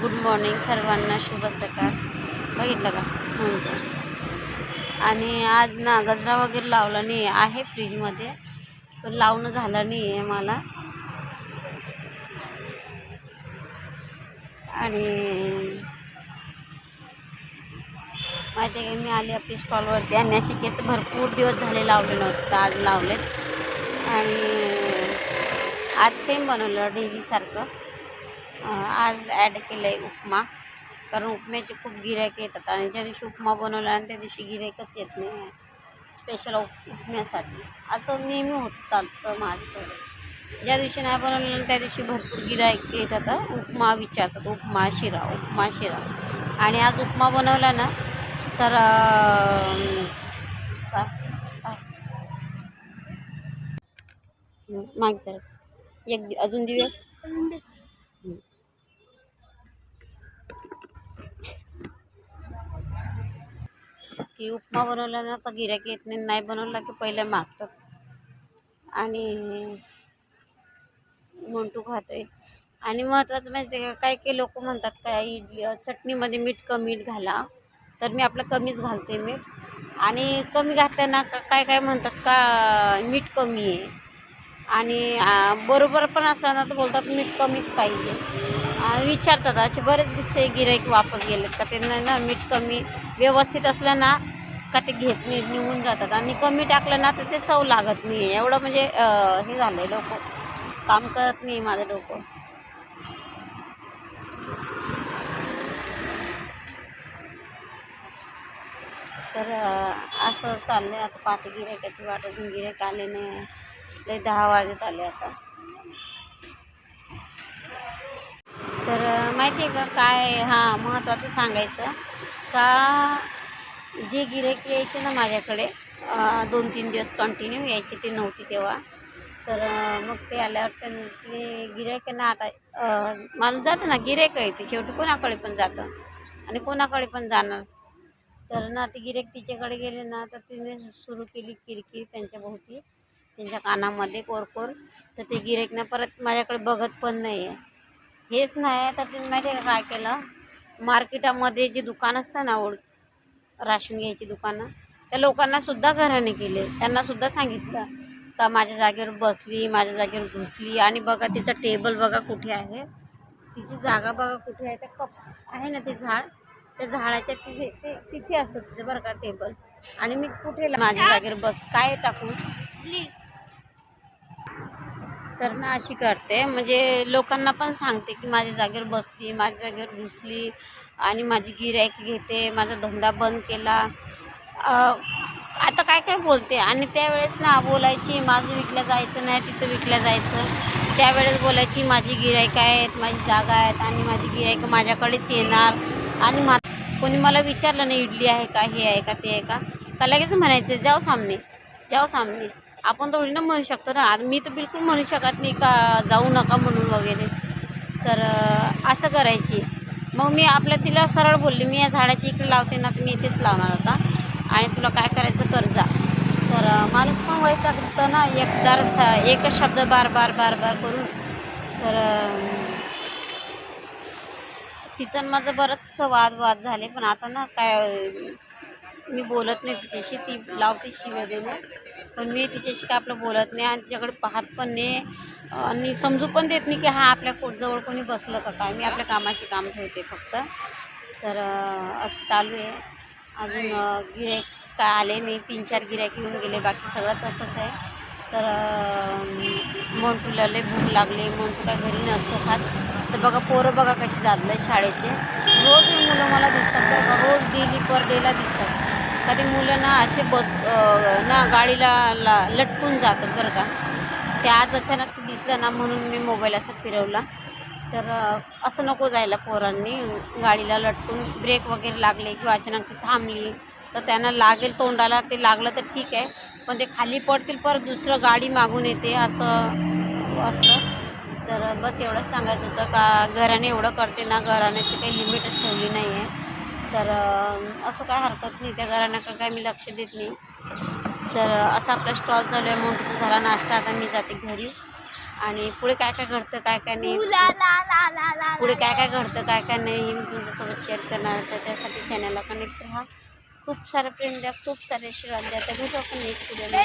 Good morning सर्वांना शुभ सकाळ. बघितलं का? म्हणतो आणि आज ना गजरा वगैरे लावला नाही आहे फ्रीजमध्ये. पण लावणं झालं नाही आहे मला. आणि माहिती आहे का मी आली आपली स्टॉलवरती आणि असे केस भरपूर दिवस झाले लावले नव्हते आज लावलेत. आणि आज सेम बनवलं डेलीसारखं आज ॲड केलं आहे उपमा. कारण उपम्याचे खूप गिरायक येतात आणि ज्या दिवशी उपमा बनवला आणि त्या दिवशी गिरायकच येत नाही. स्पेशल उप उपम्यासाठी. असं नेहमी होत चालतं माझ्याकडे. ज्या दिवशी नाही बनवलं त्या दिवशी भरपूर गिरायक येतात उपमा विचारतात. उपमा शिरा उपमा शिरा. आणि आज उपमा बनवला ना तर अं, मागे सर. एक अजून दिवे? की उपमा बनवला ना तर गिऱ्हाईक येत नाही. नाही बनवला की पहिले मागतात. आणि मोंटू खाते आणि महत्त्वाचं माहिती आहे का काही लोक म्हणतात काय इडली चटणीमध्ये मीठ कमी घाला. तर मी आपलं कमीच घालते मीठ. आणि कमी घातल्यानं का काय काय म्हणतात का मीठ कमी आहे. आणि बरोबर पण असलं ना तर बोलतात मीठ कमीच पाहिजे. विचारतात असे बरेच किस्से गिराईक वापस गेलेत का? त्यांना ना मीठ कमी व्यवस्थित असलं ना का ते घेत नाही निघून जातात. आणि कमी टाकलं ना तर ते चव लागत नाही आहे एवढं म्हणजे हे झालं आहे डोकं. काम करत नाही माझं डोकं. तर असं चाललं आहे आता पाठी गिरायकाची वाटत गिरायक आले नाही लय दहा वाजत आले आता. तर माहिती आहे का काय हां महत्त्वाचं सांगायचं. का जे गिरेक यायचे ना माझ्याकडे दोन तीन दिवस कंटिन्यू यायचे ते नव्हती तेव्हा. तर मग ते आल्यावर त्यांनी ते गिरायकांना आता मला माणूस जातं ना गिरायक आहे ते. शेवटी कोणाकडे पण जातं. आणि कोणाकडे पण जाणार. तर ना ते गिरेक तिच्याकडे गेले ना तर तिने सुरू केली किरकिर त्यांच्या भोवती. त्यांच्या कानामध्ये कोरकोर तर ते गिरेकनं परत माझ्याकडे बघत पण नाही आहे हेच नाही तर त्यांनी माहिती आहे काय केलं? मार्केटामध्ये जे दुकान असतं ना ओळ राशन घ्यायची दुकानं त्या लोकांनासुद्धा घराने केले. त्यांनासुद्धा सांगितलं का माझ्या जागेवर बसली माझ्या जागेवर घुसली आणि बघा तिचं टेबल बघा कुठे आहे. तिची जागा बघा कुठे आहे. त्या कप आहे ना ते झाड? त्या झाडाच्या तिथे ते तिथे असतं तिचं बरं का टेबल. आणि मी कुठे माझ्या जागेवर बस काय टाकून तर ना अशी करते. म्हणजे लोकांना पण सांगते की माझ्या जागेवर बसली माझ्या जागेवर घुसली आणि माझी गिरायक घेते माझा धंदा बंद केला. आता काय काय बोलते? आणि त्यावेळेस ना बोलायची माझं विकलं जायचं नाही तिचं विकलं जायचं. त्यावेळेस बोलायची माझी गिरायक आहेत माझी जागा आहेत आणि माझी गिरायक माझ्याकडेच येणार. आणि मा कोणी मला विचारलं नाही इडली आहे का हे आहे का ते आहे का? का लगेच म्हणायचं जाऊ सामने जाऊ सामने. आपण थोडी ना म्हणू शकतो ना. मी तर बिलकुल म्हणू शकत नाही का जाऊ नका म्हणून वगैरे. तर असं करायची. मग मी आपल्या तिला सरळ बोलली मी या झाडाची इकडे लावते ना तर मी इथेच लावणार होता आणि तुला काय करायचं कर जा. तर माणूस पण वैतागतं ना एकदार स- एकच शब्द बार बार बार बार करून. तर तिचं माझं बरंच वाद वाद झाले. पण आता ना काय मी बोलत नाही तिच्याशी ती लावते शिव्या पण मी तिच्याशी काय आपलं बोलत नाही आणि तिच्याकडे पाहत पण नाही. आणि समजू पण देत नाही की हा आपल्या पोटजवळ कोणी बसलं का काय. मी आपल्या कामाशी काम ठेवते फक्त. तर असं चालू आहे. अजून गिऱ्हाईक काय आले नाही. तीन चार गिऱ्हाईक येऊन गेले. बाकी सगळं तसंच आहे. तर मोंटूला लय भूक लागली. मोंटू काय घरी नसतो खात. तर बघा पोरं बघा कशी जातलं शाळेचे. रोज मुलं मला दिसतात बघा रोज डेली पर डेला दिसतात. तरी मुलं ना असे बस ना गाडीला ला लटकून जातात बरं का. ते आज अचानक दिसलं ना म्हणून मी मोबाईल असं फिरवला. तर असं नको जायला पोरांनी. गाडीला लटकून ब्रेक वगैरे लागले किंवा अचानक ती थांबली तर त्यांना लागेल तोंडाला ते लागलं तर ठीक आहे. पण ते खाली पडतील परत दुसरं गाडी मागून येते असं असतं तर बस एवढंच सांगायचं होतं का घराने एवढं करते ना घराण्याची काही लिमिटच ठेवली नाही आहे तर असं काय हरकत नाही. त्या घराण्याकडे काय मी लक्ष देत नाही. तर असा आपला स्टॉल चालू आहे. मोठीचा झाला नाश्ता. आता मी जाते घरी. आणि पुढे काय काय घडतं काय काय नाही. पुढे काय काय घडतं काय काय नाही हे मी तुमच्यासोबत शेअर करणार आहे. त्यासाठी चॅनलला कनेक्ट राहा. खूप सारे प्रेम द्या खूप सारे आशीर्वाद द्या. तर भेटू आपण नेक्स्ट व्हिडिओ